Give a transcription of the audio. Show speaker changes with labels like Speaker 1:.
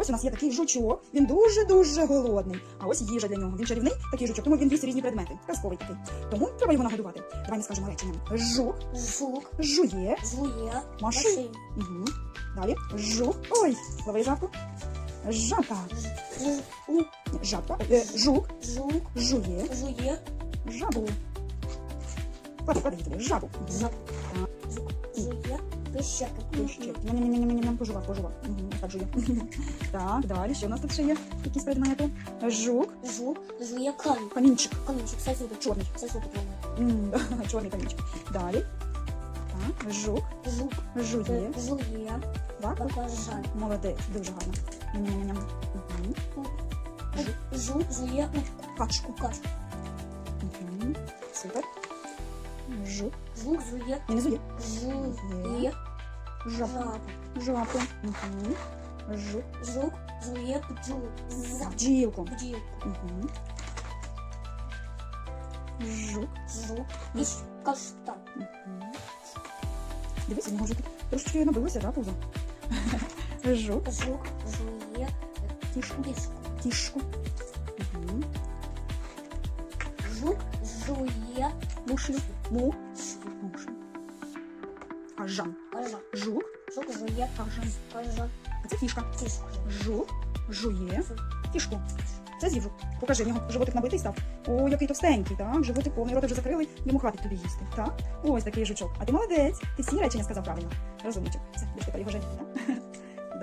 Speaker 1: Ось у нас є такий жучок, він дуже-дуже голодний. А ось їжа для нього. Він чарівний, такий жучок, тому він їсть різні предмети. Казковий такий. Тому треба його нагодувати. Давай ми скажемо реченням. Жук
Speaker 2: Жук
Speaker 1: жує.
Speaker 2: жує
Speaker 1: Машин. Угу. Далі. Жук. Ой, лови жабку. Жабка. Жабка. Е, жук
Speaker 2: Жук
Speaker 1: жує
Speaker 2: жує
Speaker 1: жабу. Клади, жабу.
Speaker 2: жаб. Жук жує.
Speaker 1: Ням-ням-ням-ням-ням, пожував, пожував. Угу, так жує. Так, далі, що у нас тут ще є? Якісь предмети? Жук,
Speaker 2: Жук жує камінь.
Speaker 1: камінчик.
Speaker 2: Камінчик, зуби.
Speaker 1: Чорний.
Speaker 2: Твої.
Speaker 1: М, Чорний камінчик. Далі. Так, жук,
Speaker 2: Жук
Speaker 1: жує.
Speaker 2: жує
Speaker 1: Так,
Speaker 2: баклажан.
Speaker 1: молодець, дуже гарно. Ням-ням-ням. Угу.
Speaker 2: Жук жує
Speaker 1: Качку.
Speaker 2: качку.
Speaker 1: Супер. Жук.
Speaker 2: Жук жує
Speaker 1: Не не зує.
Speaker 2: жує
Speaker 1: Жаб.
Speaker 2: жабу.
Speaker 1: Угу. Жук.
Speaker 2: Жук жує бджолу. За
Speaker 1: Бджілку.
Speaker 2: бджілку.
Speaker 1: Угу. Жук.
Speaker 2: Жук і каштан.
Speaker 1: Мгм. Дивись, у нього вже тут трошечки набилося, да, пузо? Жук,
Speaker 2: Жук жує
Speaker 1: кішку,
Speaker 2: кішку.
Speaker 1: кішку. Мгм.
Speaker 2: Жук жує
Speaker 1: Мушлю, му. Кажан.
Speaker 2: Кажан.
Speaker 1: Жук,
Speaker 2: Жук жує
Speaker 1: кажан.
Speaker 2: кажан.
Speaker 1: А це фішка.
Speaker 2: Фішка.
Speaker 1: Жук, жує, фішку. Це з'їв. Покажи, в нього животик набитий став. О, який товстенький, так? Животик повний, рота вже закрили, йому хватить тобі їсти. Так? Ось такий жучок. А ти молодець. Ти всі речення сказав правильно. Розумничок. Все, тепер його женити, так?